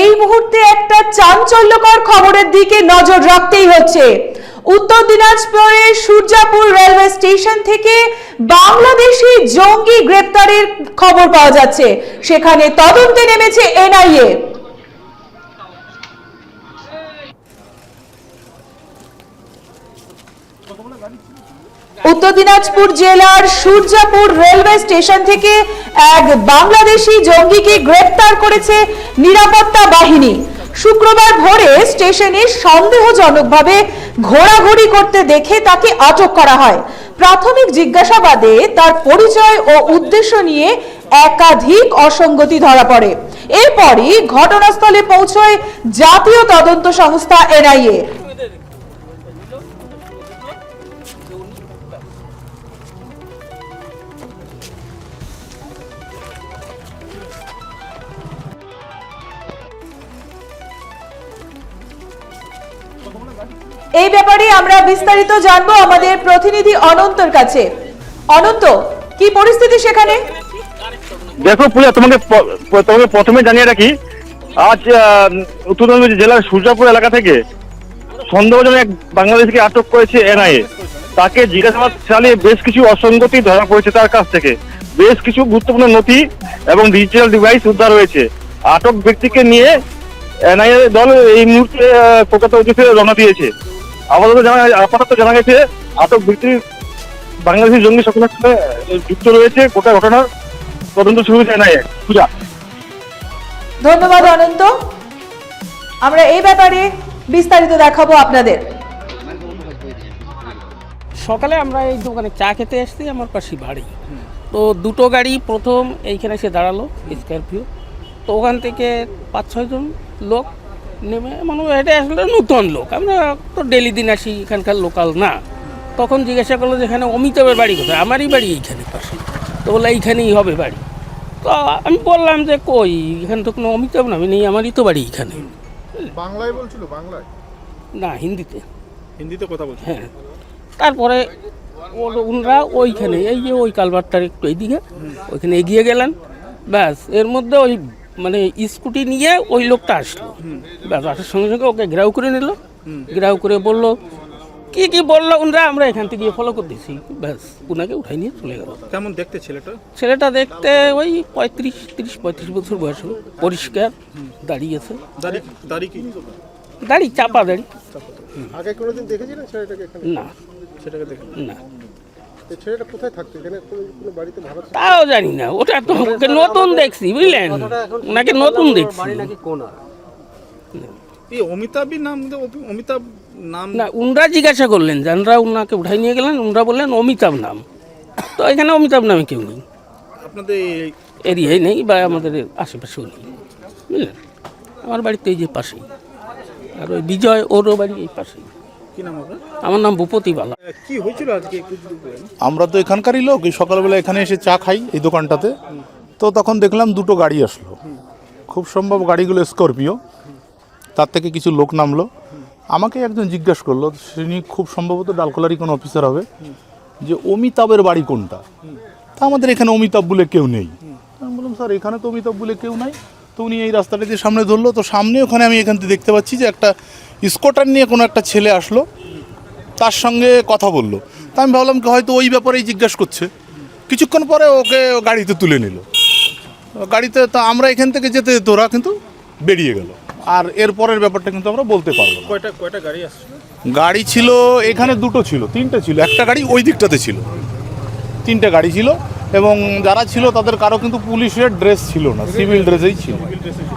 এই মুহূর্তে একটা চাঞ্চল্যকর খবরের দিকে নজর রাখতেই হচ্ছে। উত্তর দিনাজপুরের সূর্যাপুর রেলওয়ে স্টেশন থেকে বাংলাদেশি জঙ্গি গ্রেপ্তারের খবর পাওয়া যাচ্ছে। সেখানে তদন্তে নেমেছে এনআইএ। উত্তর দিনাজপুর জেলার সূর্যাপুর রেলওয়ে স্টেশন থেকে এক বাংলাদেশি জঙ্গিকে গ্রেপ্তার করেছে নিরাপত্তা বাহিনী। শুক্রবার ভোরে স্টেশনে সন্দেহজনকভাবে ঘোরাঘুরি করতে দেখে তাকে আটক করা হয়। প্রাথমিক জিজ্ঞাসাবাদে তার পরিচয় ও উদ্দেশ্য নিয়ে একাধিক অসঙ্গতি ধরা পড়ে। এরপরই ঘটনাস্থলে পৌঁছয় জাতীয় তদন্ত সংস্থা এনআইএ। এই ব্যাপারে আমরা বিস্তারিত জানব আমাদের প্রতিনিধি অনন্তর কাছে। অনন্ত, কি পরিস্থিতি সেখানে? দেখো পূজা, তোমাকে তোমাকে প্রথমে জানিয়ে রাখি, আজ উত্তর জেলার সূর্যাপুর এলাকা থেকে সন্দেহজনক এক বাংলাদেশকে আটক করেছে এনআইএ। তাকে জিজ্ঞাসাবাদ চালিয়ে বেশ কিছু অসঙ্গতি ধরা পড়েছে তার কাছ থেকে। বেশ কিছু গুরুত্বপূর্ণ নথি এবং ডিজিটাল ডিভাইস উদ্ধার হয়েছে। আটক ব্যক্তিকে নিয়ে এনআইএ দল এই মুহূর্তে কলকাতা অফিসে রওনা দিয়েছে। আপাতত জানা আপাতত জানা গেছে আটক ব্যক্তি বাংলাদেশি জঙ্গি সকলের সাথে যুক্ত রয়েছে গোটা ঘটনার তদন্ত শুরু হয়েছে এনআইএ। পূজা। ধন্যবাদ অনন্ত। আমরা এই ব্যাপারে বিস্তারিত দেখাবো আপনাদের। সকালে আমরা এই দোকানে চা খেতে এসেছি আমার পাশে বাড়ি। তো দুটো গাড়ি প্রথম এইখানে এসে দাঁড়াল স্করপিও। তো ওখান থেকে পাঁচ ছয়জন লোক নেমে মানে এটা আসলে নতুন লোক। আমরা তো ডেলি দিন আসি এখানকার লোকাল না। তখন জিজ্ঞাসা করল যে এখানে অমিতাভের বাড়ি কোথায়? আমারই বাড়ি এইখানে পাশে। তো বলে এইখানেই হবে বাড়ি। তো আমি বললাম যে কই? এখানে তো কোনো অমিতাভ নামে নেই আমারই তো বাড়ি এখানে। বাংলায় বলছিল? বাংলায়? না হিন্দিতে। হিন্দিতে কথা বলছিল? হ্যাঁ। তারপরে উনরা ওইখানে এই যে ওই কালভারটার একটু এইদিকে ওইখানে এগিয়ে গেলেন। ব্যাস এর মধ্যে ওই মানে স্কুটি নিয়ে ওই লোকটা আসলো। ব্যাস আসার সঙ্গে সঙ্গে ওকে ঘেরাও করে নিল। ঘেরাও করে বলল কি কি বলল উনরা আমরা এখান থেকে ফলো করতেছি। ব্যাস উনাকে উঠাই নিয়ে চলে গেল। কেমন দেখতে ছেলেটা? ছেলেটা দেখতে ওই পঁয়ত্রিশ তিরিশ পঁয়ত্রিশ বছর বয়স পরিষ্কার দাঁড়িয়েছে দাড়ি দাড়ি কি? দাড়ি চাপা দাড়ি। আগে কোনোদিন দেখেছিলেন ছেলেটাকে না। সেটাকে না। ছেলেটা কোথায় থাকতো? এখানে কোনো কোনো বাড়িতে ভাড়া তাও জানি না ওটা তো ওকে নতুন দেখছি বুঝলেন? ওনাকে নতুন দেখছি। এই অমিতাভই নাম অমিতাভ নাম না উনরা জিজ্ঞাসা করলেন জানরা উনাকে উঠাই নিয়ে গেলেন উনরা বললেন অমিতাভ নাম। তো এখানে অমিতাভ নামে কেউ নেই। আপনাদের এরিয়ায় নেই বা আমাদের আশেপাশেও নেই বুঝলেন? আমার বাড়িতে এই যে পাশেই। আর ওই বিজয় ওরও বাড়ি এই পাশেই। আপনার আমার নাম ভূপতি বালা। কি হয়েছিল আজকে আমরা তো এখানকারই লোক এই সকালবেলা এখানে এসে চা খাই এই দোকানটাতে। তো তখন দেখলাম দুটো গাড়ি আসলো। খুব সম্ভব গাড়িগুলো স্করপিও তার থেকে কিছু লোক নামলো। আমাকে একজন জিজ্ঞাসা করল তিনি খুব সম্ভবত ডালকোলারি কোনো অফিসার হবে যে অমিতাভের বাড়ি কোনটা? তা আমাদের এখানে অমিতাভ বলে কেউ নেই। আমি বললাম স্যার এখানে তো অমিতাভ বলে কেউ নাই। তো উনি এই রাস্তাটা দিয়ে সামনে ধরলো। তো সামনে ওখানে আমি এখান থেকে দেখতে পাচ্ছি যে একটা স্কুটার নিয়ে কোনো একটা ছেলে আসলো তার সঙ্গে কথা বলল। তা আমি ভাবলাম কি হয়তো ওই ব্যাপারেই জিজ্ঞাসা করছে। কিছুক্ষণ পরে ওকে গাড়িতে তুলে নিল। গাড়িতে তা আমরা এখান থেকে যেতে যেতে ওরা কিন্তু বেরিয়ে গেল। আর এর পরের ব্যাপারটা কিন্তু আমরা বলতে পারব কয়টা কয়টা গাড়ি আসছিল গাড়ি ছিল এখানে দুটো ছিল তিনটে ছিল। একটা গাড়ি ওই দিকটাতে ছিল। তিনটে গাড়ি ছিল এবং যারা ছিল তাদের কারও কিন্তু পুলিশের ড্রেস ছিল না সিভিল ড্রেসেই ছিল।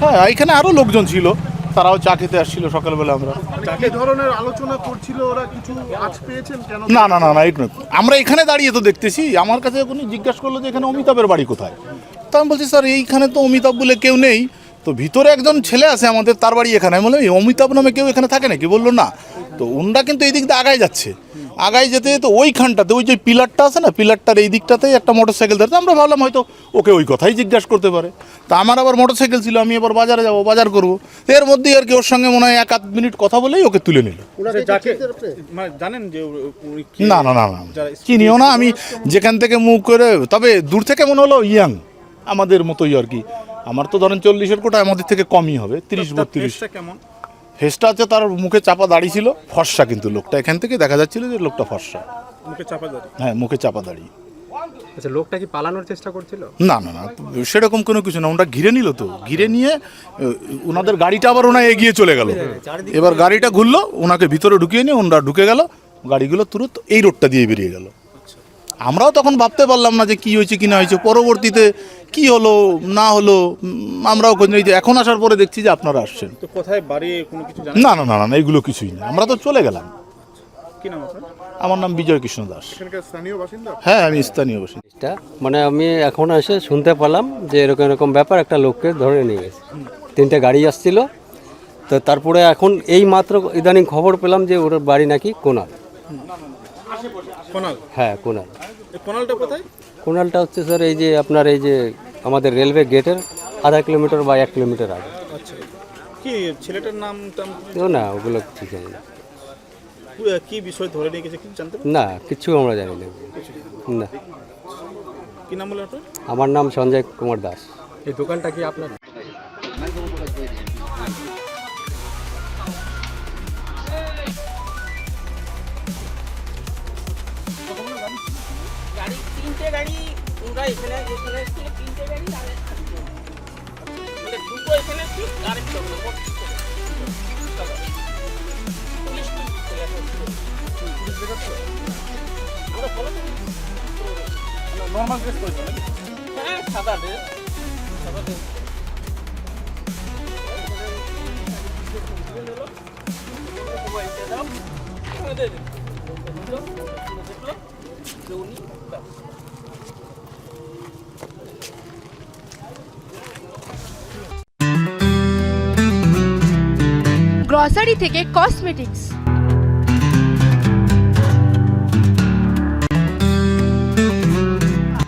হ্যাঁ এখানে আরও লোকজন ছিল। তারাও চা খেতে আসছিল সকালবেলা আমরা। কি ধরনের আলোচনা করছিল ওরা? কিছু আজ পেয়েছেন কেন? না না না না এই নয়। আমরা এখানে দাঁড়িয়ে তো দেখতেছি। আমার কাছে উনি জিজ্ঞাসা করল যে এখানে অমিতাভের বাড়ি কোথায়? তা আমি বলছি স্যার এইখানে তো অমিতাভ বলে কেউ নেই। তো ভিতরে একজন ছেলে আছে আমাদের তার বাড়ি এখানে। আমি বললাম "এই অমিতাভ নামে কেউ এখানে থাকে নাকি? বলল না। তো উনরা কিন্তু এই দিক দিয়ে আগায় যাচ্ছে। আগায় যেতে যেতে ওইখানটাতে ওই যে পিলারটা আছে না পিলারটার এই দিকটাতেই একটা মোটর সাইকেল ধরতে আমরা ভাবলাম হয়তো ওকে ওই কথাই জিজ্ঞাসা করতে পারে। তা আমার আবার মোটর সাইকেল ছিল আমি এবার বাজারে যাব বাজার করব। তো এর মধ্যেই আর কি ওর সঙ্গে মনে হয় এক আধ মিনিট কথা বলেই ওকে তুলে নিল? মানে জানেন যে? না না না না চিনিও না আমি যেখান থেকে মুখ করে তবে দূর থেকে মনে হলো ইয়াং আমাদের মতোই আর কি। আমার তো ধরেন চল্লিশের কোটা আমাদের থেকে কমই হবে তিরিশ তার বত্রিশ। কেমন? ফেসটা আছে তার মুখে চাপা দাড়ি ছিল ফর্সা কিন্তু লোকটা। এখান থেকে দেখা যাচ্ছিল যে লোকটা ফর্সা। মুখে চাপা দাঁড়ি? হ্যাঁ মুখে চাপা দাড়ি। আচ্ছা লোকটা কি পালানোর চেষ্টা করছিল? না না না সেরকম কোনো কিছু না। ওনারা ঘিরে নিল তো। ঘিরে নিয়ে ওনাদের গাড়িটা আবার ওনা এগিয়ে চলে গেল। এবার গাড়িটা ঘুরলো ওনাকে ভিতরে ঢুকিয়ে নিয়ে ওনারা ঢুকে গেল। গাড়িগুলো তুরন্ত এই রোডটা দিয়ে বেরিয়ে গেল। আমরাও তখন ভাবতে পারলাম না যে কি হয়েছে কি না হয়েছে পরবর্তীতে কি হলো না হলো আমরাও এখন আসার পরে দেখছি যে আপনারা আসছেন। তো কোথায় বাড়ি কোনো কিছু না না না না না, এগুলো কিছুই না। আমরা তো চলে গেলাম। কি নাম আপনার? আমার নাম বিজয় কৃষ্ণ দাস। এখানকার হ্যাঁ আমি স্থানীয় বাসিন্দা। মানে আমি এখন এসে শুনতে পেলাম যে এরকম এরকম ব্যাপার একটা লোককে ধরে নিয়ে গেছে। তিনটে গাড়ি আসছিল। তো তারপরে এখন এই মাত্র ইদানিং খবর পেলাম যে ওর বাড়ি নাকি কোনাল। কোনাল হ্যাঁ কোনাল কোনালটা কোথায়? কোনালটা হচ্ছে স্যার এই যে আপনার এই যে আমাদের রেলওয়ে গেটের আধা কিলোমিটার বা এক কিলোমিটার আগে। আচ্ছা। কি ছেলেটার নাম না ওগুলো কিছু জানি না। কি বিষয় ধরে নিয়ে গেছে কিছু জানতে না কিচ্ছু আমরা জানি না। না। কি নাম বলে আপনার? আমার নাম সঞ্জয় কুমার দাস। এই দোকানটা কি আপনার? নর্মাল ড্রেস করেছে নাকি? হ্যাঁ সাদা ড্রেস সাদা ড্রেস। গ্রসারি থেকে কসমেটিক্স